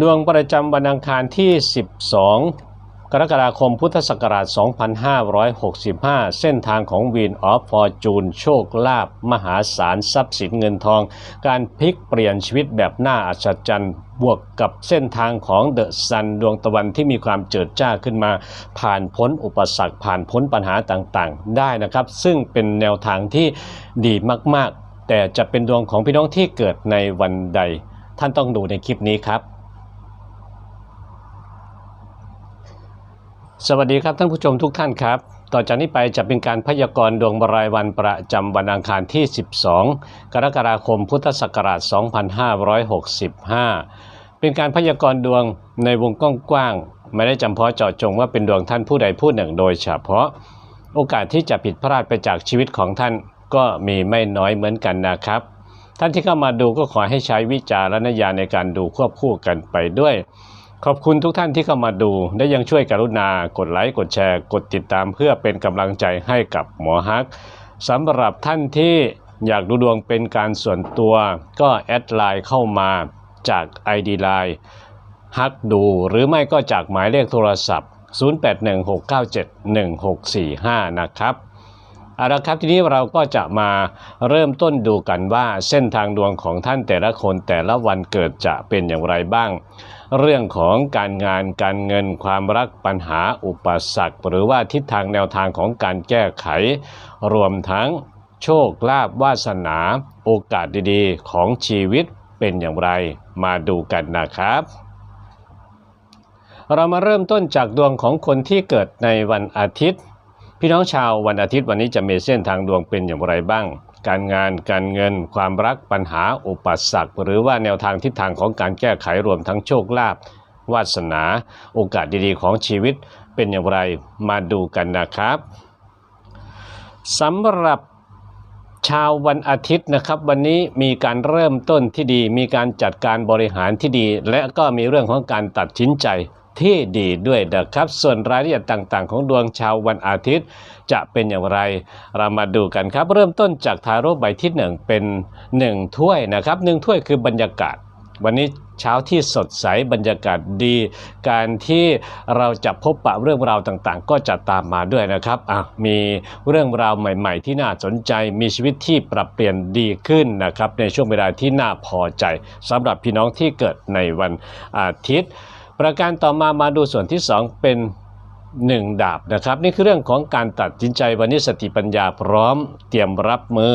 ดวงประจำวันอังคารที่ 12 กรกฎาคมพุทธศักราช 2565 เส้นทางของวีนออฟฟอร์จูนโชคลาภมหาศาลทรัพย์สินเงินทอง การพลิกเปลี่ยนชีวิตแบบน่าอัศจรรย์บวกกับเส้นทางของเดอะซันดวงตะวันที่มีความเจิดจ้าขึ้นมา ผ่านพ้นอุปสรรคผ่านพ้นปัญหาต่างๆ ได้นะครับ ซึ่งเป็นแนวทางที่ดีมากๆ แต่จะเป็นดวงของพี่น้องที่เกิดในวันใด ท่านต้องดูในคลิปนี้ครับ สวัสดีครับท่านผู้ชมทุกท่านครับ ต่อจากนี้ไปจะเป็นการพยากรณ์ดวงรายวันประจำวันอังคารที่ 12 กรกฎาคมพุทธศักราช 2565 เป็นการพยากรณ์ดวงในวงกว้างๆไม่ได้จำเพาะเจาะจงว่าเป็นดวงท่านผู้ใดผู้หนึ่งโดยเฉพาะ โอกาสที่จะผิดพลาดไปจากชีวิตของท่านก็มีไม่น้อยเหมือนกันนะครับ ท่านที่เข้ามาดูก็ขอให้ใช้วิจารณญาณในการดูควบคู่กันไปด้วย ขอบคุณทุกท่านที่เข้ามาดูและยังช่วยกรุณากดไลค์กดแชร์ กดติดตามเพื่อเป็นกำลังใจให้กับหมอฮักสำหรับท่านที่อยากดูดวงเป็นการส่วนตัว ก็แอดไลน์เข้ามาจาก ID Line ฮักดู หรือไม่ก็จากหมายเลขโทรศัพท์ 0816971645 นะครับเอาละครับทีนี้เราก็จะมาเริ่มต้นดูกันว่าเส้นทางดวงของท่านแต่ละคนแต่ละวันเกิดจะเป็นอย่างไรบ้าง เรื่องของการงานการเงินความรักปัญหาอุปสรรค หรือว่าทิศทางแนวทางของการแก้ไข รวมทั้งโชคลาภวาสนา โอกาสดีๆ ของชีวิตเป็นอย่างไร มาดูกันนะครับ เรามาเริ่มต้นจากดวงของคนที่เกิดในวันอาทิตย์ พี่น้องชาววันอาทิตย์วันนี้จะมีเส้นทางดวงเป็นอย่างไรบ้าง การงานการเงิน ความรักปัญหาอุปสรรคหรือว่าแนวทางทิศทางของการแก้ไขรวมทั้งโชคลาภวาสนา โอกาสดีๆของชีวิตเป็นอย่างไรมาดูกันนะครับสำหรับชาววันอาทิตย์นะครับ วันนี้มีการเริ่มต้นที่ดี มีการจัดการบริหารที่ดี และก็มีเรื่องของการตัดสินใจ ที่ดีด้วยนะครับ ส่วนรายละเอียดต่าง ๆ ของดวงชาววันอาทิตย์ จะเป็นอย่างไรเรามาดูกันครับ เริ่มต้นจากทาโร่ใบที่หนึ่งเป็นหนึ่งถ้วยนะครับหนึ่งถ้วยคือบรรยากาศ วันนี้เช้าที่สดใสบรรยากาศดี การที่เราจะพบปะเรื่องราวต่างๆ ก็จะตามมาด้วยนะครับอะมีเรื่องราวใหม่ ๆ ที่น่าสนใจมีชีวิตที่ปรับเปลี่ยนดีขึ้นนะครับในช่วงเวลาที่น่าพอใจสำหรับพี่น้องที่เกิดในวันอาทิตย์ ประการต่อมามาดูส่วนที่ 2 เป็น 1 ดาบนะครับ นี่คือเรื่องของการตัดสินใจวันนี้สติปัญญาพร้อม เตรียมรับมือ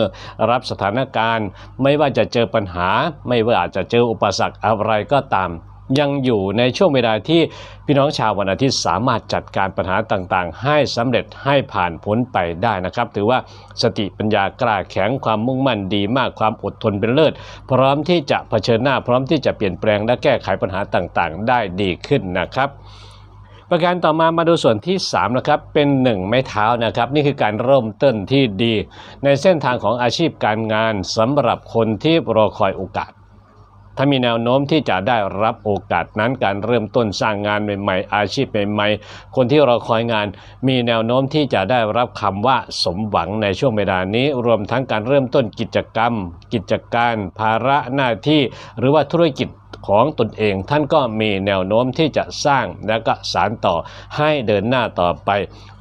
รับสถานการณ์ ไม่ว่าจะเจอปัญหา ไม่ว่าอาจจะเจออุปสรรคอะไรก็ตาม ยังอยู่ในช่วงเวลาที่พี่น้องชาววันอาทิตย์สามารถจัดการปัญหาต่างๆ ให้สำเร็จให้ผ่านพ้นไปได้นะครับ ถือว่าสติปัญญากล้าแข็งความมุ่งมั่นดีมากความอดทนเป็นเลิศ พร้อมที่จะเผชิญหน้าพร้อมที่จะเปลี่ยนแปลงและแก้ไขปัญหาต่างๆ ได้ดีขึ้นนะครับประการต่อมามาดูส่วนที่3นะครับเป็น 1 ไม้เท้านะครับ นี่คือการเริ่มต้นที่ดี ในเส้นทางของอาชีพการงานสำหรับคนที่รอคอยโอกาส ถ้ามีแนวโน้มที่จะได้รับโอกาสนั้นการเริ่มต้นสร้างงานใหม่ๆ อาชีพใหม่ๆ คนที่รอคอยงาน มีแนวโน้มที่จะได้รับคำว่าสมหวังในช่วงเวลานี้ รวมทั้งการเริ่มต้นกิจกรรม กิจการ ภาระหน้าที่ หรือว่าธุรกิจ ของตนเอง ท่านก็มีแนวโน้มที่จะสร้างและก็สารต่อให้เดินหน้าต่อไป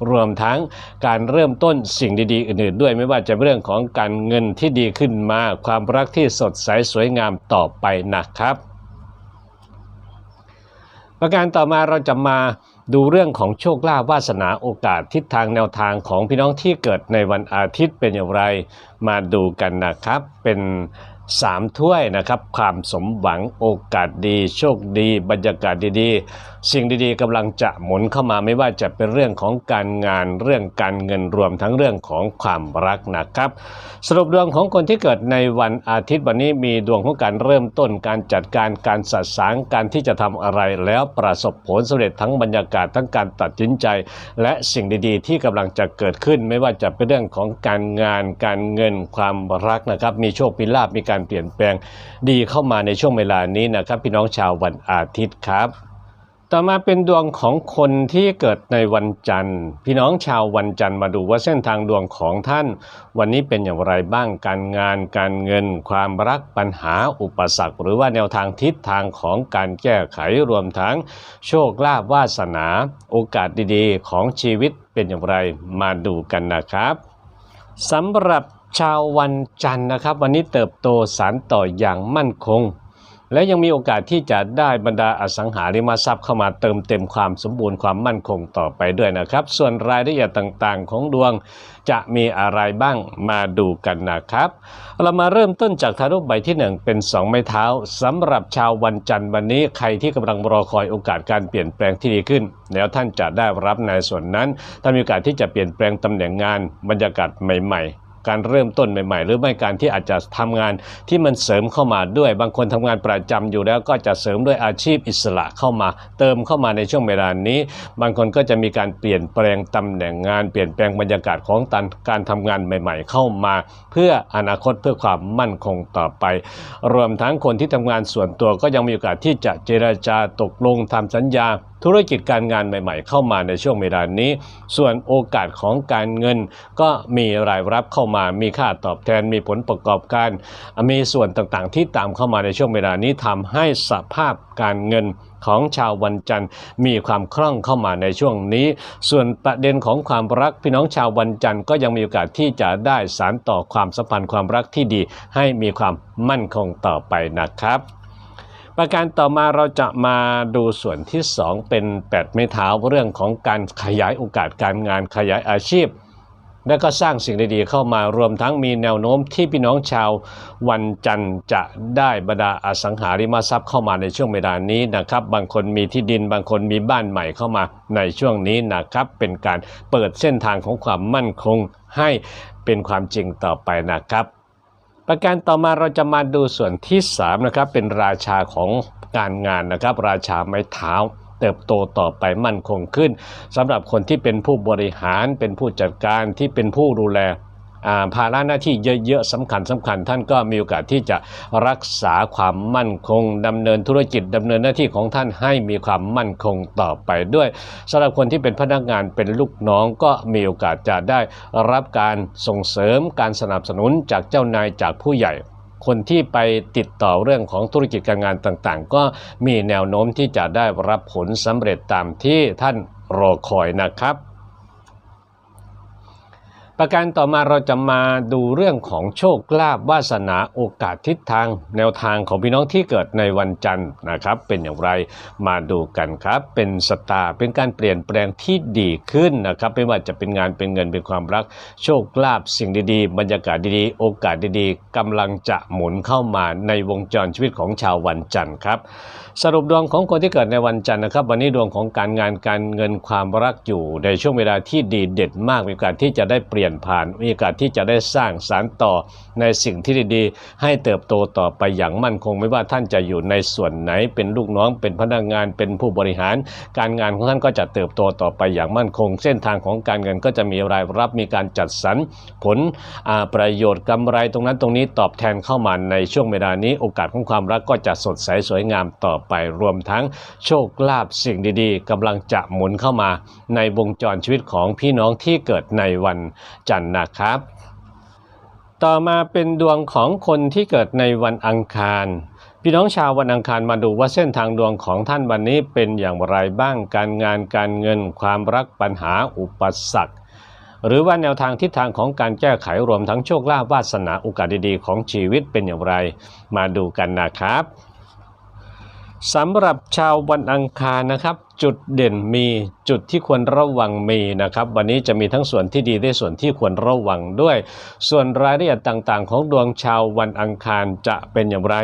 รวมทั้งการเริ่มต้นสิ่งดีๆ อื่นๆ ด้วยไม่ว่าจะเป็นเรื่องของการเงินที่ดีขึ้นมา ความรักที่สดใสสวยงามต่อไปนะครับประการต่อมาเราจะมาดูเรื่องของโชคลาภวาสนาโอกาสทิศทางแนวทางของพี่น้องที่เกิดในวันอาทิตย์เป็นอย่างไร มาดูกันนะครับเป็น สามถ้วยนะครับ ความสมหวังโอกาสดี โชคดี บรรยากาศดีๆ สิ่งดีๆกำลังจะหมุนเข้ามาไม่ว่าจะเป็นเรื่องของการงานเรื่องการเงินรวมทั้งเรื่องของความรักนะครับ สรุปดวงของคนที่เกิดในวันอาทิตย์วันนี้มีดวงของการเริ่มต้นการจัดการการสะสางการที่จะทำอะไรแล้วประสบผลสำเร็จทั้งบรรยากาศทั้งการตัดสินใจ และสิ่งดีๆ ที่กำลังจะเกิดขึ้น ไม่ว่าจะเป็นเรื่องของการงานการเงินความรักนะครับมีโชคมีลาภมีการเปลี่ยนแปลงดีเข้ามาในช่วงเวลานี้นะครับ พี่น้องชาววันอาทิตย์ครับ ต่อมาเป็นดวงของคนที่เกิดในวันจันทร์ พี่น้องชาววันจันทร์มาดูว่าเส้นทางดวงของท่าน วันนี้เป็นอย่างไรบ้างการงาน การเงิน ความรักปัญหาอุปสรรค หรือว่าแนวทางทิศทางของการแก้ไขรวมทั้ง โชคลาภวาสนา โอกาสดีๆ ของชีวิตเป็นอย่างไรมาดูกันนะครับสำหรับชาววันจันทร์นะครับ วันนี้เติบโตสารต่ออย่างมั่นคง และยังมีโอกาสที่จะได้บรรดาอสังหาริมทรัพย์เข้ามาเติมเต็มความสมบูรณ์ความมั่นคงต่อไปด้วยนะครับ ส่วนรายละเอียดต่างๆ ของดวงจะมีอะไรบ้างมาดูกันนะครับ เรามาเริ่มต้นจากทารุใบที่ 1 เป็น 2 ไม้เท้าสำหรับชาววันจันทร์วันนี้ใครที่กำลังรอคอยโอกาสการเปลี่ยนแปลงที่ดีขึ้น แล้วท่านจะได้รับในส่วนนั้นถ้ามีโอกาสที่จะเปลี่ยนแปลงตำแหน่งงานบรรยากาศใหม่ ๆ การเริ่มต้นใหม่ ๆ หรือไม่การที่อาจจะทำงานที่มันเสริมเข้ามาด้วย บางคนทำงานประจำอยู่แล้วก็จะเสริมด้วยอาชีพอิสระเข้ามา เติมเข้ามาในช่วงเวลานี้ บางคนก็จะมีการเปลี่ยนแปลงตำแหน่งงาน เปลี่ยนแปลงบรรยากาศของตันการทำงานใหม่ ๆ เข้ามา เพื่ออนาคตเพื่อความมั่นคงต่อไป รวมทั้งคนที่ทำงานส่วนตัวก็ยังมีโอกาสที่จะเจราจาตกลงทำสัญญา ธุรกิจการงานใหม่ๆ เข้ามาในช่วงเวลานี้ ส่วนโอกาสของการเงินก็มีรายรับเข้ามา มีค่าตอบแทน มีผลประกอบการ มีส่วนต่างๆ ที่ตามเข้ามาในช่วงเวลานี้ทำให้สภาพการเงินของชาววันจันทร์มีความคล่องเข้ามาในช่วงนี้ ส่วนประเด็นของความรักพี่น้องชาววันจันทร์ก็ยังมีโอกาสที่จะได้สารต่อความสัมพันธ์ความรักที่ดี ให้มีความมั่นคงต่อไปนะครับ ประการต่อมาเราจะมาดูส่วนที่ 2 เป็น8ไม้เท้าเรื่องของการขยายโอกาสการงานขยายอาชีพ และก็สร้างสิ่งดีๆเข้ามารวมทั้งมีแนวโน้มที่พี่น้องชาววันจันทร์จะได้บรรดาอสังหาริมทรัพย์เข้ามาในช่วงเวลานี้นะครับ บางคนมีที่ดินบางคนมีบ้านใหม่เข้ามาในช่วงนี้นะครับ เป็นการเปิดเส้นทางของความมั่นคงให้เป็นความจริงต่อไปนะครับ ประการต่อมาเราจะมาดูส่วนที่3นะครับเป็นราชาของการงานนะครับ ราชาไม้เท้าเติบโตต่อไปมั่นคงขึ้นสำหรับคนที่เป็นผู้บริหารเป็นผู้จัดการที่เป็นผู้ดูแล ภาระหน้าที่เยอะๆสำคัญสำคัญ ท่านก็มีโอกาสที่จะรักษาความมั่นคงดำเนินธุรกิจดำเนินหน้าที่ของท่านให้มีความมั่นคงต่อไปด้วยสำหรับคนที่เป็นพนักงานเป็นลูกน้องก็มีโอกาสจะได้รับการส่งเสริมการสนับสนุนจากเจ้านายจากผู้ใหญ่คนที่ไปติดต่อเรื่องของธุรกิจการงานต่างๆ ก็มีแนวโน้มที่จะได้รับผลสำเร็จตามที่ท่านรอคอยนะครับ ประการต่อมาเราจะมาดูเรื่องของโชคลาภวาสนาโอกาสทิศทาง แนวทางของพี่น้องที่เกิดในวันจันทร์นะครับ เป็นอย่างไรมาดูกันครับ เป็นสตาร์เป็นการเปลี่ยนแปลงที่ดีขึ้นนะครับ ไม่ว่าจะเป็นงานเป็นเงินเป็นความรัก โชคลาภสิ่งดีๆ บรรยากาศดีๆ โอกาสดีๆกำลังจะหมุนเข้ามาในวงจรชีวิตของชาววันจันทร์ครับ สรุปดวงของคนที่เกิดในวันจันทร์นะครับ วันนี้ดวงของการงานการเงินความรักอยู่ในช่วงเวลาที่ดีเด็ดมากมีโอกาสที่จะได้เปลี่ยนผ่าน มีโอกาสที่จะได้สร้างสารต่อในสิ่งที่ดีๆ ให้เติบโตต่อไปอย่างมั่นคงไม่ว่าท่านจะอยู่ในส่วนไหนเป็นลูกน้องเป็นพนักงานเป็นผู้บริหาร การงานของท่านก็จะเติบโตต่อไปอย่างมั่นคง เส้นทางของการเงินก็จะมีรายรับมีการจัดสรรผลประโยชน์กำไรตรงนั้นตรงนี้ตอบแทนเข้ามาในช่วงเวลานี้โอกาสของความรักก็จะสดใสสวยงามต่อไปรวมทั้งโชคลาภสิ่งดีๆกำลังจะหมุนเข้ามาในวงจรชีวิตของพี่น้องที่เกิดในวันจันทร์นะครับ ต่อมาเป็นดวงของคนที่เกิดในวันอังคาร พี่น้องชาววันอังคารมาดูว่าเส้นทางดวงของท่านวันนี้เป็นอย่างไรบ้างการงานการเงิน ความรักปัญหาอุปสรรคหรือว่าแนวทางทิศทางของการแก้ไขรวมทั้งโชคลาภวาสนาโอกาสดีๆของชีวิตเป็นอย่างไร มาดูกันนะครับสำหรับชาววันอังคารนะครับจุดเด่นมีจุดที่ควรระวังมีนะครับ วันนี้จะมีทั้งส่วนที่ดีและส่วนที่ควรระวังด้วย ส่วนรายละเอียดต่างๆ ของดวงชาววันอังคารจะเป็นอย่างไร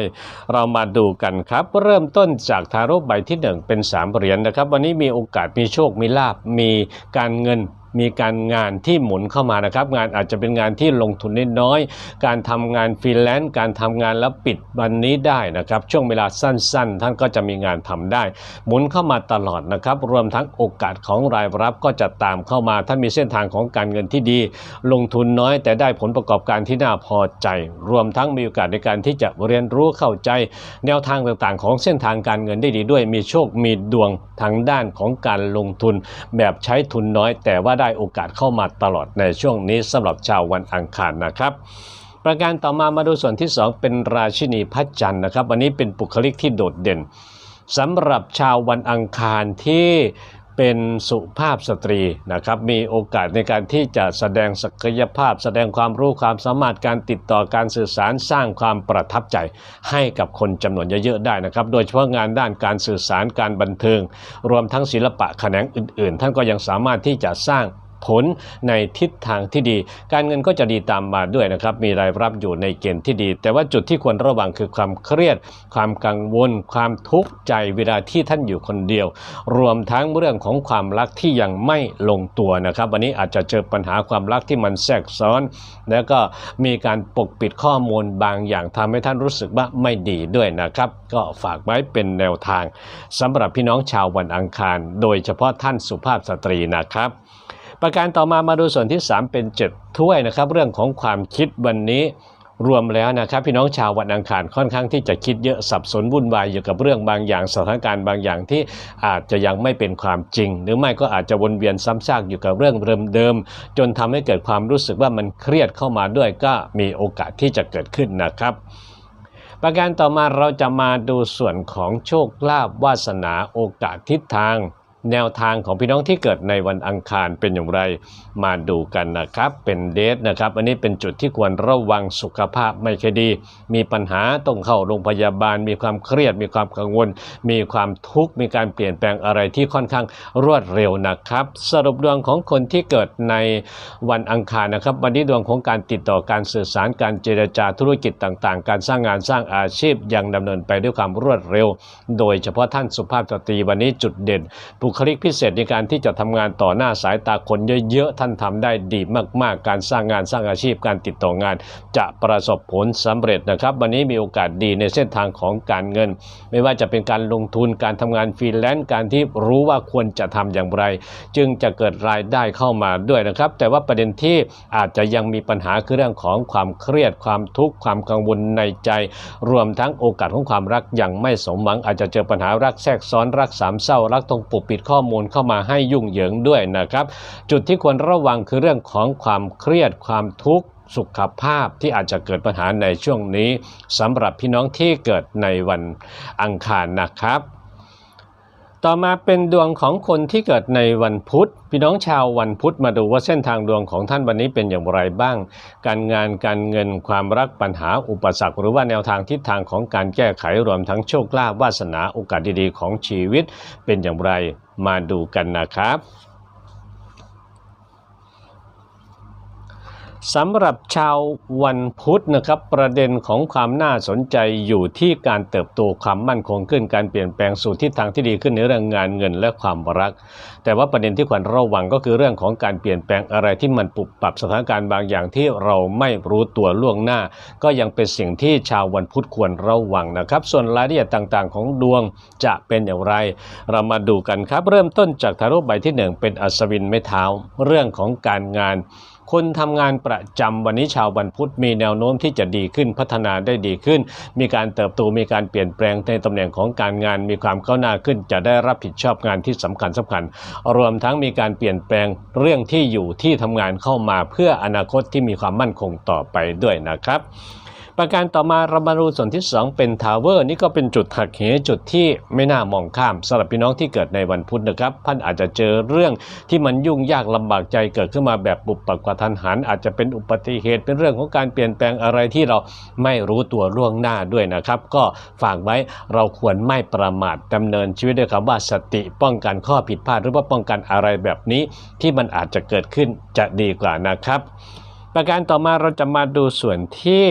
เรามาดูกันครับ เริ่มต้นจากทาโร่ใบที่หนึ่งเป็นสามเหรียญนะครับ วันนี้มีโอกาสมีโชคมีลาบมีการเงินมีการงานที่หมุนเข้ามานะครับ งานอาจจะเป็นงานที่ลงทุนน้อยๆการทำงานฟรีแลนซ์การทำงานแล้วปิดวันนี้ได้นะครับ ช่วงเวลาสั้นๆ ท่านก็จะมีงานทำได้ หมุนเข้ามาตลอดดนะครับ รวมทั้งโอกาสของรายรับก็จะตามเข้ามาท่านมีเส้นทางของการเงินที่ดี ลงทุนน้อยแต่ได้ผลประกอบการที่น่าพอใจ รวมทั้งมีโอกาสในการที่จะเรียนรู้เข้าใจ แนวทางต่างๆ ของเส้นทางการเงินได้ดีด้วย มีโชคมีดวงทางด้านของการลงทุน แบบใช้ทุนน้อย แต่ว่าได้โอกาสเข้ามาตลอดในช่วงนี้สำหรับชาววันอังคารนะครับประการต่อมามาดูส่วนที่ 2 เป็นราชินีพระจันทร์นะครับ วันนี้เป็นบุคลิกที่โดดเด่น สำหรับชาววันอังคารที่เป็นสุภาพสตรีนะครับมีโอกาสในการที่จะแสดงศักยภาพ แสดงความรู้ความสามารถการติดต่อการสื่อสารสร้างความประทับใจ ให้กับคนจำนวนเยอะๆได้นะครับ โดยเฉพาะงานด้านการสื่อสารการบันเทิง รวมทั้งศิลปะแขนงอื่นๆ ท่านก็ยังสามารถที่จะสร้าง ผลในทิศทางที่ดี การเงินก็จะดีตามมาด้วยนะครับ มีรายรับอยู่ในเกณฑ์ที่ดี แต่ว่าจุดที่ควรระวังคือความเครียด ความกังวล ความทุกข์ใจเวลาที่ท่านอยู่คนเดียว รวมทั้งเรื่องของความรักที่ยังไม่ลงตัวนะครับ วันนี้อาจจะเจอปัญหาความรักที่มันแทรกซ้อน แล้วก็มีการปกปิดข้อมูลบางอย่างทำให้ท่านรู้สึกว่าไม่ดีด้วยนะครับ ก็ฝากไว้เป็นแนวทางสำหรับพี่น้องชาววันอังคาร โดยเฉพาะท่านสุภาพสตรีนะครับ ประการต่อมามาดูส่วนที่ 3 เป็น 7 ถ้วยนะครับ เรื่องของความคิดวันนี้รวมแล้วนะครับพี่น้องชาววันอังคารค่อนข้างที่จะคิดเยอะสับสนวุ่นวายอยู่กับเรื่องบางอย่างสถานการณ์บางอย่างที่อาจจะยังไม่เป็นความจริง หรือไม่ก็อาจจะวนเวียนซ้ำซากอยู่กับเรื่องเดิมๆจนทำให้เกิดความรู้สึกว่ามันเครียดเข้ามาด้วยก็มีโอกาสที่จะเกิดขึ้นนะครับ ประการต่อมาเราจะมาดูส่วนของโชคลาภวาสนาโอกาสทิศทาง แนวทางของพี่น้องที่เกิดในวันอังคารเป็นอย่างไรมาดูกันนะครับ เป็นเดทนะครับอันนี้เป็นจุดที่ควรระวังสุขภาพไม่ค่อยดี มีปัญหาต้องเข้าโรงพยาบาล มีความเครียด มีความกังวล มีความทุกข์มีการเปลี่ยนแปลงอะไรที่ค่อนข้างรวดเร็วนะครับ สรุปดวงของคนที่เกิดในวันอังคารนะครับ วันนี้ดวงของการติดต่อการสื่อสารการเจรจาธุรกิจต่างๆ การสร้างงานสร้างอาชีพยังดำเนินไปด้วยความรวดเร็ว โดยเฉพาะท่านสุภาพสตรีวันนี้จุดเด่นบุคลิกพิเศษในการที่จะทำงานต่อหน้าสายตาคนเยอะๆท่านทำได้ดีมากๆ การสร้างงานสร้างอาชีพการติดต่องาน จะประสบผลสำเร็จนะครับ วันนี้มีโอกาสดีในเส้นทางของการเงิน ไม่ว่าจะเป็นการลงทุนการทำงานฟรีแลนซ์การที่รู้ว่าควรจะทำอย่างไร จึงจะเกิดรายได้เข้ามาด้วยนะครับ แต่ว่าประเด็นที่อาจจะยังมีปัญหาคือเรื่องของความเครียดความทุกข์ความกังวลในใจ รวมทั้งโอกาสของความรักยังไม่สมหวังอาจจะเจอปัญหารักแทรกซ้อนรักสามเศร้ารักตรงปกปิดข้อมูลเข้ามาให้ยุ่งเหยิงด้วยนะครับ จุดที่ควรระวังคือเรื่องของความเครียดความทุกข์สุขภาพที่อาจจะเกิดปัญหาในช่วงนี้สำหรับพี่น้องที่เกิดในวันอังคารนะครับ ต่อมาเป็นดวงของคนที่เกิดในวันพุธ พี่น้องชาววันพุธมาดูว่าเส้นทางดวงของท่านวันนี้เป็นอย่างไรบ้าง การงานการเงินความรักปัญหาอุปสรรค หรือว่าแนวทางทิศทางของการแก้ไขรวมทั้งโชคลาภวาสนาโอกาสดีๆของชีวิตเป็นอย่างไรมาดูกันนะครับ สำหรับชาววันพุธนะครับประเด็นของความน่าสนใจอยู่ที่การเติบโตความมั่นคงขึ้นการเปลี่ยนแปลงสู่ทิศทางที่ดีขึ้นในเรื่องงานเงินและความรัก แต่ว่าประเด็นที่ควรระวังก็คือเรื่องของการเปลี่ยนแปลงอะไรที่มันปรับปรับสถานการณ์บางอย่างที่เราไม่รู้ตัวล่วงหน้า ก็ยังเป็นสิ่งที่ชาววันพุธควรระวังนะครับ ส่วนรายละเอียดต่างๆ ของดวงจะเป็นอย่างไร เรามาดูกันครับ เริ่มต้นจากทารุใบที่หนึ่งเป็นอัศวินไม้เท้า เรื่องของการงาน คนทำงานประจำวันนี้ชาววันพุธมีแนวโน้มที่จะดีขึ้นพัฒนาได้ดีขึ้น มีการเติบโตมีการเปลี่ยนแปลงในตำแหน่งของการงานมีความก้าวหน้าขึ้น จะได้รับผิดชอบงานที่สำคัญสำคัญ รวมทั้งมีการเปลี่ยนแปลงเรื่องที่อยู่ที่ทำงานเข้ามาเพื่ออนาคตที่มีความมั่นคงต่อไปด้วยนะครับ ประการต่อมาเรามาดูส่วนที่ 2 เป็นทาวเวอร์นี่ก็เป็นจุดหักเหจุดที่ไม่น่ามองข้ามสำหรับพี่น้องที่เกิดในวันพุธนะครับท่านอาจจะเจอเรื่องที่มันยุ่งยากลำบากใจเกิดขึ้นมาแบบปุบปับกระทันหัน อาจจะเป็นอุบัติเหตุเป็นเรื่องของการเปลี่ยนแปลงอะไรที่เราไม่รู้ตัวล่วงหน้าด้วยนะครับ ก็ฝากไว้เราควรไม่ประมาทดำเนินชีวิตด้วยคำว่าสติป้องกันข้อผิดพลาดหรือว่าป้องกันอะไรแบบนี้ ที่มันอาจจะเกิดขึ้นจะดีกว่านะครับ ประการต่อมาเราจะมาดูส่วนที่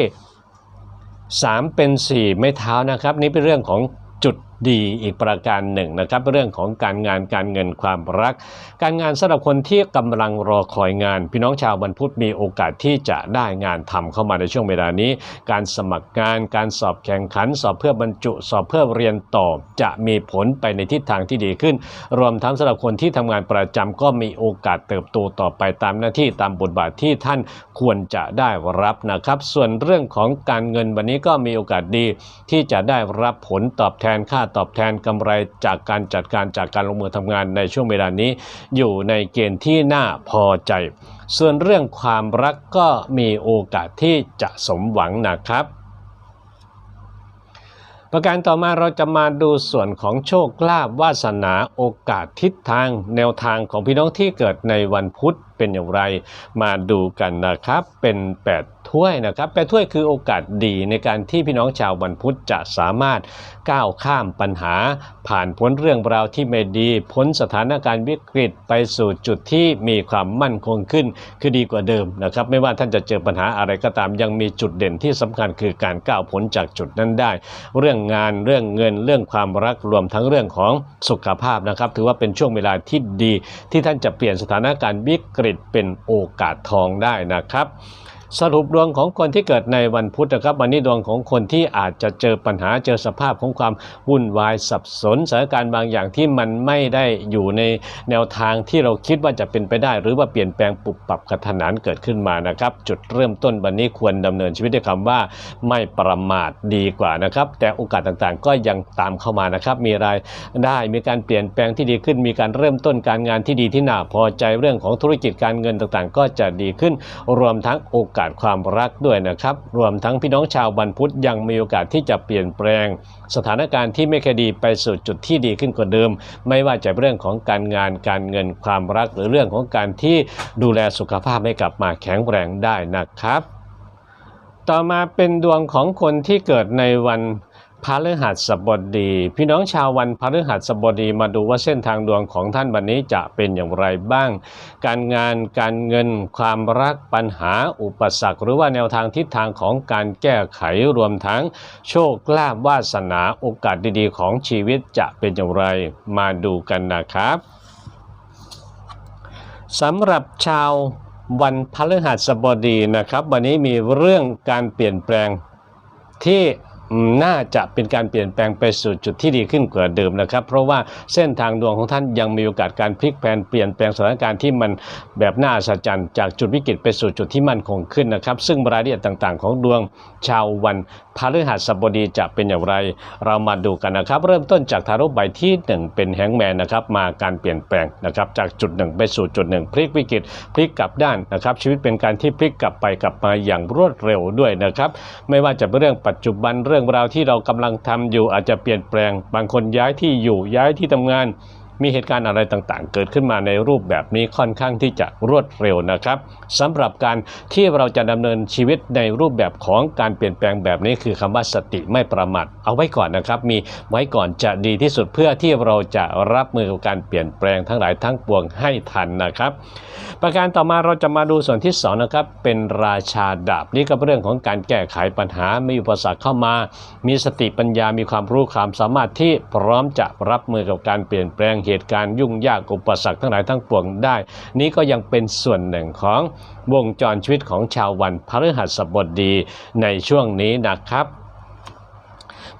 3 เป็น 4 ไม่เท้านะครับ นี่เป็นเรื่องของจุด ดีอีกประการหนึ่งนะครับ เรื่องของการงานการเงินความรัก การงานสำหรับคนที่กำลังรอคอยงาน พี่น้องชาวบรรพุธมีโอกาสที่จะได้งานทำเข้ามาในช่วงเวลานี้ การสมัครงานการสอบแข่งขัน สอบเพื่อบรรจุ สอบเพื่อเรียนต่อจะมีผลไปในทิศทางที่ดีขึ้น รวมทั้งสำหรับคนที่ทำงานประจำก็มีโอกาสเติบโตต่อไปตามหน้าที่ตามบทบาทที่ท่านควรจะได้รับนะครับ ส่วนเรื่องของการเงินวันนี้ก็มีโอกาสดีที่จะได้รับผลตอบแทนค่าตอบแทนกำไรจากการจัดการจากการลงมือทำงานในช่วงเวลานี้ อยู่ในเกณฑ์ที่น่าพอใจ ส่วนเรื่องความรักก็มีโอกาสที่จะสมหวังนะครับประการต่อมาเราจะมาดูส่วนของโชคลาภวาสนาโอกาสทิศทาง แนวทางของพี่น้องที่เกิดในวันพุธ เป็นอย่างไร มาดูกันนะครับ เป็น 8 ถ้วยนะครับแปดถ้วยคือโอกาสดีในการที่พี่น้องชาววันพุธจะสามารถก้าวข้ามปัญหา ผ่านพ้นเรื่องราวที่ไม่ดีพ้นสถานการณ์วิกฤตไปสู่จุดที่มีความมั่นคงขึ้น คือดีกว่าเดิมนะครับ ไม่ว่าท่านจะเจอปัญหาอะไรก็ตามยังมีจุดเด่นที่สำคัญคือการก้าวพ้นจากจุดนั้นได้ เรื่องงานเรื่องเงินเรื่องความรักรวมทั้งเรื่องของสุขภาพนะครับ ถือว่าเป็นช่วงเวลาที่ดีที่ท่านจะเปลี่ยนสถานการณ์วิกฤตเป็นโอกาสทองได้นะครับ สรุปดวงของคนที่เกิดในวันพุธนะครับ วันนี้ดวงของคนที่อาจจะเจอปัญหาเจอสภาพของความวุ่นวายสับสนสถานการณ์บางอย่างที่มันไม่ได้อยู่ในแนวทางที่เราคิดว่าจะเป็นไปได้ หรือว่าเปลี่ยนแปลงปรับปรับกระทันหันเกิดขึ้นมานะครับ จุดเริ่มต้นวันนี้ควรดำเนินชีวิตด้วยคำว่าไม่ประมาทดีกว่านะครับ แต่โอกาสต่างๆก็ยังตามเข้ามานะครับ มีรายได้มีการเปลี่ยนแปลงที่ดีขึ้น มีการเริ่มต้นการงานที่ดีที่น่าพอใจเรื่องของธุรกิจการเงินต่างๆ ก็จะดีขึ้นรวมทั้งโอกาสความรักด้วยนะครับ รวมทั้งพี่น้องชาวบรรพุธยังมีโอกาสที่จะเปลี่ยนแปลง สถานการณ์ที่ไม่คดีไปสู่จุดที่ดีขึ้นกว่าเดิม ไม่ว่าจะเรื่องของการงานการเงินความรัก หรือเรื่องของการที่ดูแลสุขภาพให้กลับมาแข็งแรงได้นะครับ ต่อมาเป็นดวงของคนที่เกิดในวัน พฤหัสบดี พี่น้องชาววันพฤหัสบดีมาดูว่าเส้นทางดวงของท่านวันนี้จะเป็นอย่างไรบ้าง การงานการเงินความรักปัญหาอุปสรรค หรือว่าแนวทางทิศทางของการแก้ไขรวมทั้งโชคลาภวาสนาโอกาสดีๆ ของชีวิตจะเป็นอย่างไรมาดูกันนะครับสำหรับชาววันพฤหัสบดีนะครับ วันนี้มีเรื่องการเปลี่ยนแปลงที่ น่าจะเป็นการเปลี่ยนแปลงไปสู่จุดที่ดีขึ้นกว่าเดิมนะครับ เพราะว่าเส้นทางดวงของท่านยังมีโอกาสการพลิกแปลงเปลี่ยนแปลงสถานการณ์ที่มันแบบน่าอัศจรรย์จากจุดวิกฤตไปสู่จุดที่มั่นคงขึ้นนะครับ ซึ่งรายละเอียดต่างๆ ของดวงชาววันพฤหัสบดีจะเป็นอย่างไร เรามาดูกันนะครับ เริ่มต้นจากทารุใบที่ 1 เป็นแฮงแมนนะครับมาการเปลี่ยนแปลงนะครับจากจุดหนึ่งไปสู่จุดหนึ่งพลิกวิกฤตพลิกกลับด้านนะครับ ชีวิตเป็นการที่พลิกกลับไปกลับมาอย่างรวดเร็วด้วยนะครับ ไม่ว่าจะเป็นเรื่องปัจจุบันเรื่องราวที่เรากำลังทำอยู่อาจจะเปลี่ยนแปลง บางคนย้ายที่อยู่ย้ายที่ทำงาน มีเหตุการณ์อะไรต่างๆ เกิดขึ้นมาในรูปแบบนี้ค่อนข้างที่จะรวดเร็วนะครับสำหรับการที่เราจะดำเนินชีวิตในรูปแบบของการเปลี่ยนแปลงแบบนี้คือคำว่าสติไม่ประมาทเอาไว้ก่อนนะครับ มีไว้ก่อนจะดีที่สุดเพื่อที่เราจะรับมือกับการเปลี่ยนแปลงทั้งหลายทั้งปวงให้ทันนะครับ ประการต่อมาเราจะมาดูส่วนที่สองนะครับเป็นราชาดาบนี่ก็เป็นเรื่องของการแก้ไขปัญหามีอุปสรรคเข้ามา มีสติปัญญามีความรู้ความสามารถที่พร้อมจะรับมือกับการเปลี่ยนแปลงเหตุการณ์ยุ่งยากอุปสรรคทั้งหลายทั้งปวงได้ นี้ก็ยังเป็นส่วนหนึ่งของวงจรชีวิตของชาววันพฤหัสบดีในช่วงนี้นะครับ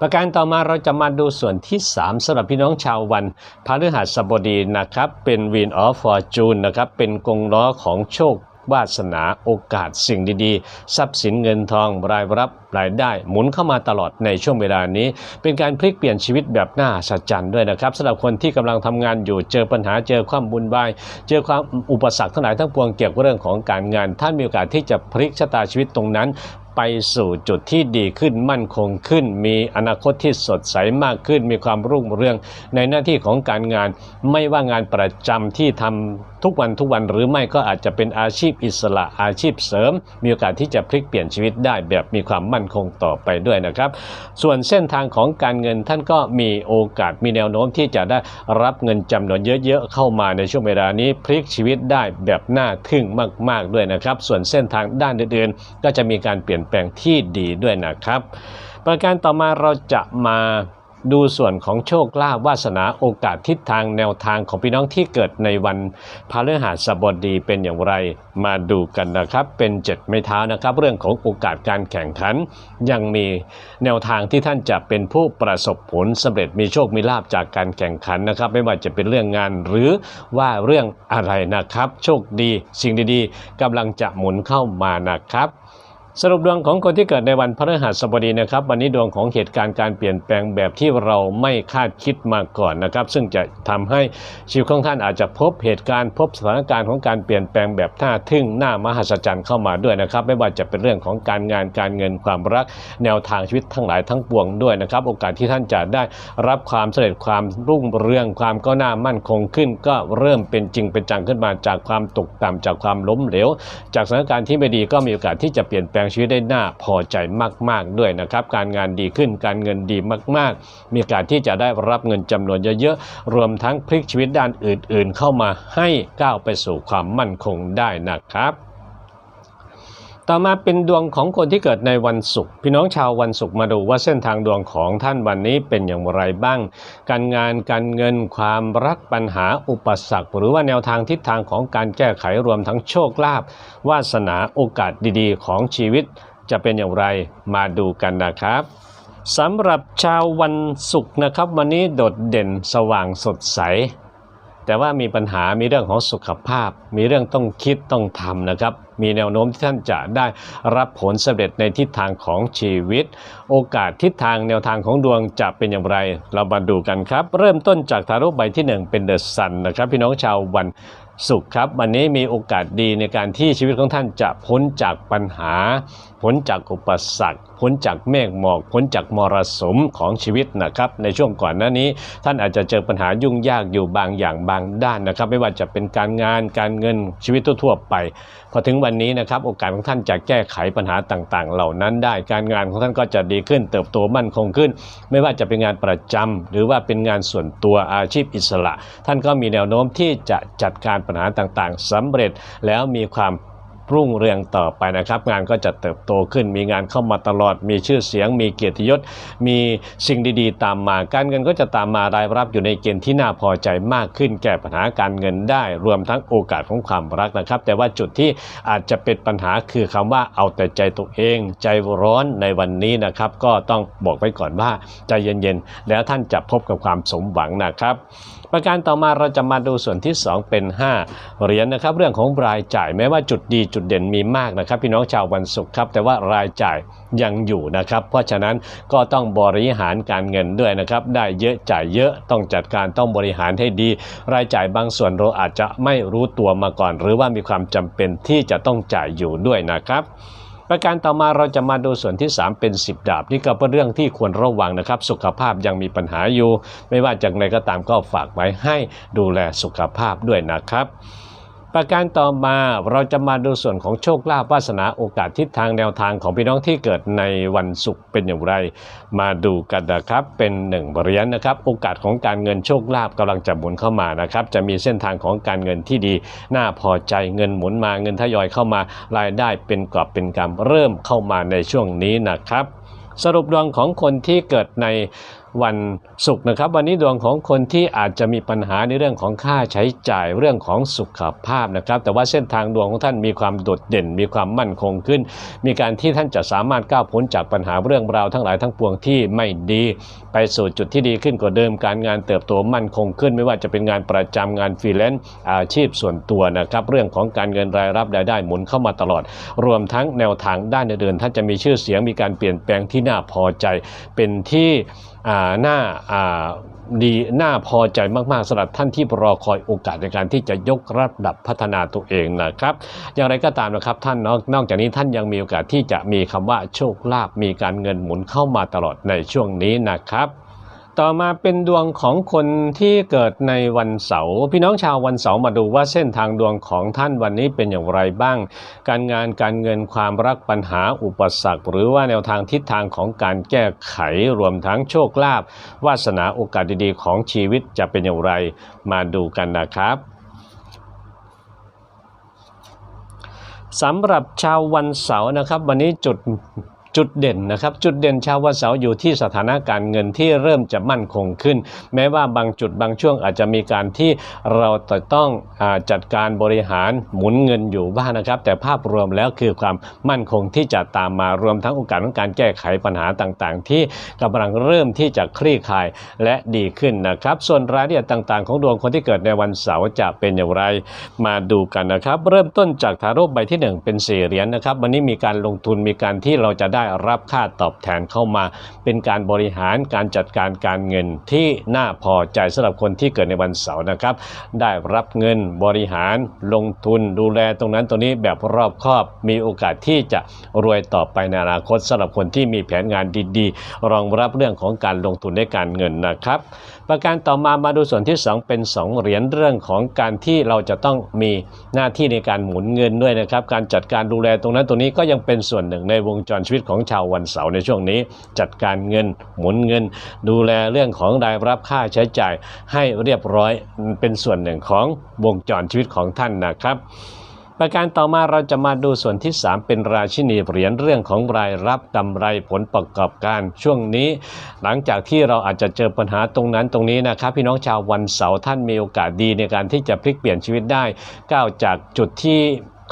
ประการต่อมาเราจะมาดูส่วนที่ 3สำหรับพี่น้องชาววันพฤหัสบดีนะครับ เป็น Wheel of Fortune นะครับ เป็นกงล้อของโชค วาสนาโอกาสสิ่งดีๆ ทรัพย์สินเงินทองรายรับรายได้หมุนเข้ามาตลอดในช่วงเวลานี้ เป็นการพลิกเปลี่ยนชีวิตแบบน่าสัจจันด้วยนะครับสำหรับคนที่กำลังทำงานอยู่เจอปัญหาเจอความบุญบาย เจอความอุปสรรคทั้งหลายทั้งปวงเกี่ยวกับเรื่องของการงาน ท่านมีโอกาสที่จะพลิกชะตาชีวิตตรงนั้นไปสู่จุดที่ดีขึ้นมั่นคงขึ้น มีอนาคตที่สดใสมากขึ้น มีความรุ่งเรืองในหน้าที่ของการงาน ไม่ว่างานประจำที่ทำทุกวันทุกวันหรือไม่ก็อาจจะเป็นอาชีพอิสระอาชีพเสริม มีโอกาสที่จะพลิกเปลี่ยนชีวิตได้แบบมีความมั่นคงต่อไปด้วยนะครับ ส่วนเส้นทางของการเงินท่านก็มีโอกาสมีแนวโน้มที่จะได้รับเงินจำนวนเยอะๆเข้ามาในช่วงเวลานี้พลิกชีวิตได้แบบน่าทึ่งมาก ๆด้วยนะครับ ส่วนเส้นทางด้านอื่นๆก็จะมีการเปลี่ยนแปลงที่ดีด้วยนะครับ ประการต่อมาเราจะมา ดูส่วนของโชคลาภวาสนาโอกาสทิศทางแนวทางของพี่น้องที่เกิดในวันพฤหัสบดีเป็นอย่างไร มาดูกันนะครับ เป็นเจ็ดไม้เท้านะครับ เรื่องของโอกาสการแข่งขัน ยังมีแนวทางที่ท่านจะเป็นผู้ประสบผลสำเร็จมีโชคมีลาภจากการแข่งขันนะครับ ไม่ว่าจะเป็นเรื่องงานหรือว่าเรื่องอะไรนะครับ โชคดีสิ่งดีๆกำลังจะหมุนเข้ามานะครับ สรุปดวงของคนที่เกิดในวันพฤหัสบดีนะครับ วันนี้ดวงของเหตุการณ์การเปลี่ยนแปลงแบบที่เราไม่คาดคิดมาก่อนนะครับ ซึ่งจะทำให้ชีวิตของท่านอาจจะพบเหตุการณ์พบสถานการณ์ของการเปลี่ยนแปลงแบบท่าทึ่งหน้ามหัศจรรย์เข้ามาด้วยนะครับ ไม่ว่าจะเป็นเรื่องของการงานการเงินความรัก แนวทางชีวิตทั้งหลายทั้งปวงด้วยนะครับ โอกาสที่ท่านจะได้รับความสำเร็จความรุ่งเรืองความก้าวหน้ามั่นคงขึ้น ก็เริ่มเป็นจริงเป็นจังขึ้นมาจากความตกต่ำจากความล้มเหลว จากสถานการณ์ที่ไม่ดีก็มีโอกาสที่จะเปลี่ยนแปลงชีวิตได้น่าพอใจมาก ๆด้วยนะครับ การงานดีขึ้นการเงินดีมาก ๆ มีโอกาสที่จะได้รับเงินจำนวนเยอะๆ รวมทั้งพลิกชีวิตด้านอื่นๆ เข้ามาให้ก้าวไปสู่ความมั่นคงได้นะครับ ต่อมาเป็นดวงของคนที่เกิดในวันศุกร์พี่น้องชาววันศุกร์มาดูว่าเส้นทางดวงของท่านวันนี้เป็นอย่างไรบ้าง การงานการเงินความรักปัญหาอุปสรรค หรือว่าแนวทางทิศทางของการแก้ไขรวมทั้งโชคลาภวาสนาโอกาสดีๆ ของชีวิต จะเป็นอย่างไรมาดูกันนะครับสำหรับชาววันศุกร์นะครับ วันนี้โดดเด่นสว่างสดใส แต่ว่ามีปัญหา มีเรื่องของสุขภาพ มีเรื่องต้องคิดต้องทำนะครับ มีแนวโน้มที่ท่านจะได้รับผลสำเร็จในทิศทางของชีวิต โอกาสทิศทางแนวทางของดวงจะเป็นอย่างไร เรามาดูกันครับ เริ่มต้นจากทารุใบที่หนึ่งเป็นเดอะซันนะครับ พี่น้องชาววันศุกร์ครับ วันนี้มีโอกาสดีในการที่ชีวิตของท่านจะพ้นจากปัญหา พ้นจากอุปสรรคพ้นจากเมฆหมอกพ้นจากมรสุมของชีวิตนะครับในช่วงก่อนหน้านี้ ท่านอาจจะเจอปัญหายุ่งยากอยู่บางอย่างบางด้านนะครับ ไม่ว่าจะเป็นการงานการเงินชีวิตทั่วๆไป พอถึงวันนี้นะครับโอกาสของท่านจะแก้ไขปัญหาต่างๆ เหล่านั้นได้การงานของท่านก็จะดีขึ้น เติบโตมั่นคงขึ้น ไม่ว่าจะเป็นงานประจำหรือว่าเป็นงานส่วนตัวอาชีพอิสระ ท่านก็มีแนวโน้มที่จะจัดการปัญหาต่างๆสำเร็จแล้วมีความ รุ่งเรืองต่อไปนะครับ งานก็จะเติบโตขึ้น มีงานเข้ามาตลอด มีชื่อเสียง มีเกียรติยศ มีสิ่งดีๆ ตามมา การเงินก็จะตามมารายรับอยู่ในเกณฑ์ที่น่าพอใจมากขึ้น แก้ปัญหาการเงินได้ รวมทั้งโอกาสของความรักนะครับ แต่ว่าจุดที่อาจจะเป็นปัญหาคือคำว่าเอาแต่ใจตัวเอง ใจร้อนในวันนี้นะครับ ก็ต้องบอกไว้ก่อนว่าใจเย็นๆ แล้วท่านจะพบกับความสมหวังนะครับ ประการต่อมาเราจะมาดูส่วนที่ 2 เป็น 5 เหรียญนะครับ เรื่องของรายจ่ายแม้ว่าจุดดีจุดเด่นมีมากนะครับ พี่น้องชาววันศุกร์ครับ แต่ว่ารายจ่ายยังอยู่นะครับ เพราะฉะนั้นก็ต้องบริหารการเงินด้วยนะครับ ได้เยอะจ่ายเยอะต้องจัดการต้องบริหารให้ดี รายจ่ายบางส่วนเราอาจจะไม่รู้ตัวมาก่อน หรือว่ามีความจำเป็นที่จะต้องจ่ายอยู่ด้วยนะครับ ประการต่อมาเราจะมาดูส่วนที่ 3 เป็น 10 ดาบ นี่ก็เป็นเรื่องที่ควรระวังนะครับ สุขภาพยังมีปัญหาอยู่ ไม่ว่าจากไหนก็ตามก็ฝากไว้ให้ดูแลสุขภาพด้วยนะครับ ประการต่อมาเราจะมาดูส่วนของโชคลาภวาสนาโอกาสทิศทางแนวทางของพี่น้องที่เกิดในวันศุกร์เป็นอย่างไร มาดูกันนะครับเป็นหนึ่งเหรียญนะครับ โอกาสของการเงินโชคลาภกำลังจะหมุนเข้ามานะครับ จะมีเส้นทางของการเงินที่ดี น่าพอใจเงินหมุนมาเงินทยอยเข้ามารายได้เป็นกอบเป็นกำเริ่มเข้ามาในช่วงนี้นะครับสรุปดวงของคนที่เกิดใน วันศุกร์นะครับ วันนี้ดวงของคนที่อาจจะมีปัญหาในเรื่องของค่าใช้จ่ายเรื่องของสุขภาพนะครับ แต่ว่าเส้นทางดวงของท่านมีความโดดเด่น มีความมั่นคงขึ้น มีการที่ท่านจะสามารถก้าวพ้นจากปัญหาเรื่องราวทั้งหลายทั้งปวงที่ไม่ดี ไปสู่จุดที่ดีขึ้นกว่าเดิมการงานเติบโตมั่นคงขึ้น ไม่ว่าจะเป็นงานประจำงานฟรีแลนซ์อาชีพส่วนตัวนะครับ เรื่องของการเงินรายรับรายได้หมุนเข้ามาตลอด รวมทั้งแนวทางด้านอื่นท่านจะมีชื่อเสียงมีการเปลี่ยนแปลงที่น่าพอใจเป็นที่ อ่าน่าอ่าดีน่าพอใจมากๆสำหรับท่านที่รอคอยโอกาสในการที่จะยกระดับพัฒนาตัวเองนะครับ อย่างไรก็ตามนะครับท่านนอกนอกจากนี้ท่านยังมีโอกาสที่จะมีคำว่าโชคลาภมีการเงินหมุนเข้ามาตลอดในช่วงนี้นะครับ ต่อมาเป็นดวงของคนที่เกิดในวันเสาร์พี่น้องชาววันเสาร์มาดูว่าเส้นทางดวงของท่านวันนี้เป็นอย่างไรบ้าง การงานการเงินความรักปัญหาอุปสรรค หรือว่าแนวทางทิศทางของการแก้ไขรวมทั้งโชคลาภวาสนาโอกาสดีๆ ของชีวิตจะเป็นอย่างไร มาดูกันนะครับสำหรับชาววันเสาร์นะครับ วันนี้จุด จุดเด่นนะครับ จุดเด่นชาววันเสาร์อยู่ที่สถานะการเงินที่เริ่มจะมั่นคงขึ้น แม้ว่าบางจุดบางช่วงอาจจะมีการที่เราจะต้องอจัดการบริหารหมุนเงินอยู่บ้างนะครับ แต่ภาพรวมแล้วคือความมั่นคงที่จะตามมารวมทั้งโอกาสของการแก้ไขปัญหาต่างๆ ที่กำลังเริ่มที่จะคลี่คลายและดีขึ้นนะครับ ส่วนรายละเอียดต่าง ๆ ของดวงคนที่เกิดในวันเสาร์จะเป็นอย่างไรมาดูกันนะครับ เริ่มต้นจากทาโร่ใบที่หนึ่งเป็นสี่เหรียญนะครับ วันนี้มีการลงทุนมีการที่เราจะได้ได้รับค่าตอบแทนเข้ามา เป็นการบริหารการจัดการการเงินที่น่าพอใจสำหรับคนที่เกิดในวันเสาร์นะครับ ได้รับเงินบริหารลงทุนดูแลตรงนั้นตรงนี้แบบรอบคอบมีโอกาสที่จะรวยต่อไปในอนาคตสำหรับคนที่มีแผนงานดีๆ รองรับเรื่องของการลงทุนในการเงินนะครับ ประการต่อมามาดูส่วนที่ 2 เป็น 2 เหรียญเรื่องของการที่เราจะต้องมีหน้าที่ในการหมุนเงินด้วยนะครับ การจัดการดูแลตรงนั้นตรงนี้ก็ยังเป็นส่วนหนึ่งในวงจรชีวิตของชาววันเสาร์ในช่วงนี้ จัดการเงินหมุนเงิน ดูแลเรื่องของรายรับค่าใช้จ่ายให้เรียบร้อยเป็นส่วนหนึ่งของวงจรชีวิตของท่านนะครับประการต่อมาเราจะมาดูส่วนที่ 3 เป็นราชินีเหรียญเรื่องของรายรับกำไรผลประกอบการช่วงนี้ หลังจากที่เราอาจจะเจอปัญหาตรงนั้นตรงนี้นะครับ พี่น้องชาววันเสาร์ท่านมีโอกาสดีในการที่จะพลิกเปลี่ยนชีวิตได้ก้าวจากจุดที่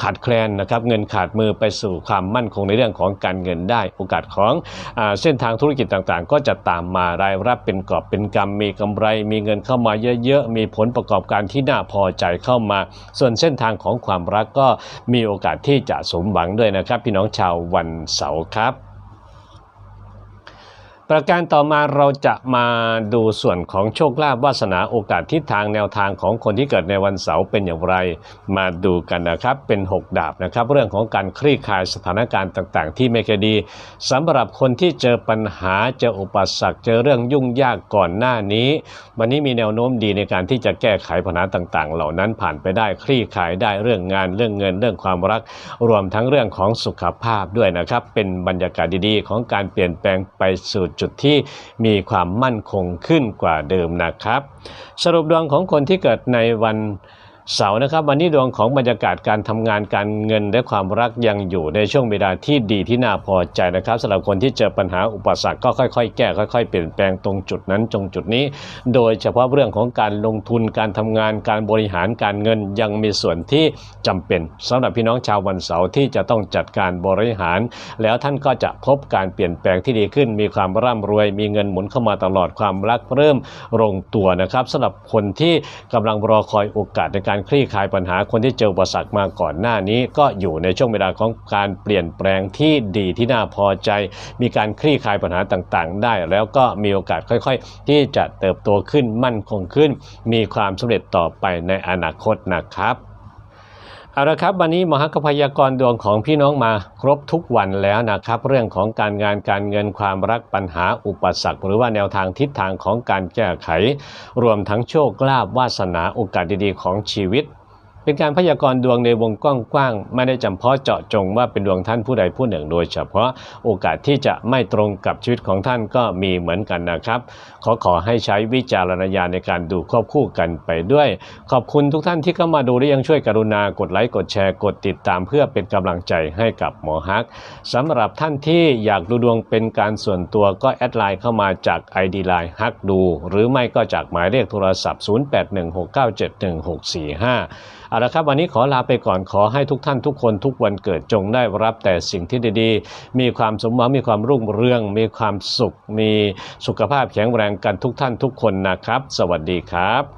ขาดแคลนนะครับเงินขาดมือไปสู่ความมั่นคงในเรื่องของการเงินได้ โอกาสของอเส้นทางธุรกิจต่างๆ ก็จะตามมารายรับเป็นกอบเป็นกำมีกำไร มีเงินเข้ามาเยอะๆ มีผลประกอบการที่น่าพอใจเข้ามา ส่วนเส้นทางของความรักก็มีโอกาสที่จะสมหวังด้วยนะครับ พี่น้องชาววันเสาร์ครับ ประการต่อมาเราจะมาดูส่วนของโชคลาภวาสนาโอกาสทิศทางแนวทางของคนที่เกิดในวันเสาร์เป็นอย่างไร มาดูกันนะครับเป็น 6 ดาบนะครับ เรื่องของการคลี่คลายสถานการณ์ต่างๆ ที่ไม่เคยดีสำหรับคนที่เจอปัญหาเจออุปสรรคเจอเรื่องยุ่งยากก่อนหน้านี้ วันนี้มีแนวโน้มดีในการที่จะแก้ไขปัญหาต่างๆ เหล่านั้นผ่านไปได้คลี่คลายได้เรื่องงานเรื่องเงินเรื่องความรัก รวมทั้งเรื่องของสุขภาพด้วยนะครับเป็นบรรยากาศดีๆ ของการเปลี่ยนแปลงไปสู่จุดที่มีความมั่นคงขึ้นกว่าเดิมนะครับ สรุปดวงของคนที่เกิดในวัน เสาร์นะครับวันนี้ดวงของบรรยากาศการทำงานการเงินและความรักยังอยู่ในช่วงเวลาที่ดีที่น่าพอใจนะครับสำหรับคนที่เจอปัญหาอุปสรรคก็ค่อยๆ แก้ค่อย ๆ เปลี่ยนแปลงตรงจุดนั้นตรงจุดนี้ โดยเฉพาะเรื่องของการลงทุนการทำงานการบริหารการเงินยังมีส่วนที่จำเป็นสำหรับพี่น้องชาววันเสาร์ที่จะต้องจัดการบริหาร แล้วท่านก็จะพบการเปลี่ยนแปลงที่ดีขึ้น มีความร่ำรวย มีเงินหมุนเข้ามาตลอดความรักเริ่มลงตัวนะครับสำหรับคนที่กำลังรอคอยโอกาสในการคลี่คลายปัญหาคนที่เจออุปสรรคมาก่อนหน้านี้ ก็อยู่ในช่วงเวลาของการเปลี่ยนแปลงที่ดีที่น่าพอใจ มีการคลี่คลายปัญหาต่างๆ ได้ แล้วก็มีโอกาสค่อยๆ ที่จะเติบโตขึ้นมั่นคงขึ้น มีความสำเร็จต่อไปในอนาคตนะครับ เอาละครับวันนี้มหากพยากรดวงของพี่น้องมาครบทุกวันแล้วนะครับ เรื่องของการงานการเงินความรักปัญหาอุปสรรค หรือว่าแนวทางทิศทางของการแก้ไข รวมทั้งโชคลาภวาสนาโอกาสดีๆ ของชีวิต เป็นการพยากรณ์ดวงในวงกว้างๆไม่ได้จำเพาะเจาะจงว่าเป็นดวงท่านผู้ใดผู้หนึ่ง โดยเฉพาะโอกาสที่จะไม่ตรงกับชีวิตของท่านก็มีเหมือนกันนะครับ ขอขอให้ใช้วิจารณญาณในการดูควบคู่กันไปด้วย ขอบคุณทุกท่านที่เข้ามาดูและยังช่วยกรุณากดไลค์กดแชร์กดติดตามเพื่อเป็นกำลังใจให้กับหมอฮักสำหรับท่านที่อยากดูดวงเป็นการส่วนตัวก็แอดไลน์เข้ามาจาก ID ไลน์ฮักดู หรือไม่ก็จากหมายเลขโทรศัพท์ 0816971645 เอาละครับ วันนี้ขอลาไปก่อนขอให้ทุกท่านทุกคนทุกวันเกิดจงได้รับแต่สิ่งที่ดีๆ มีความสมหวังมีความรุ่งเรือง มีความสุข มีสุขภาพแข็งแรงกันทุกท่านทุกคนนะครับ สวัสดีครับ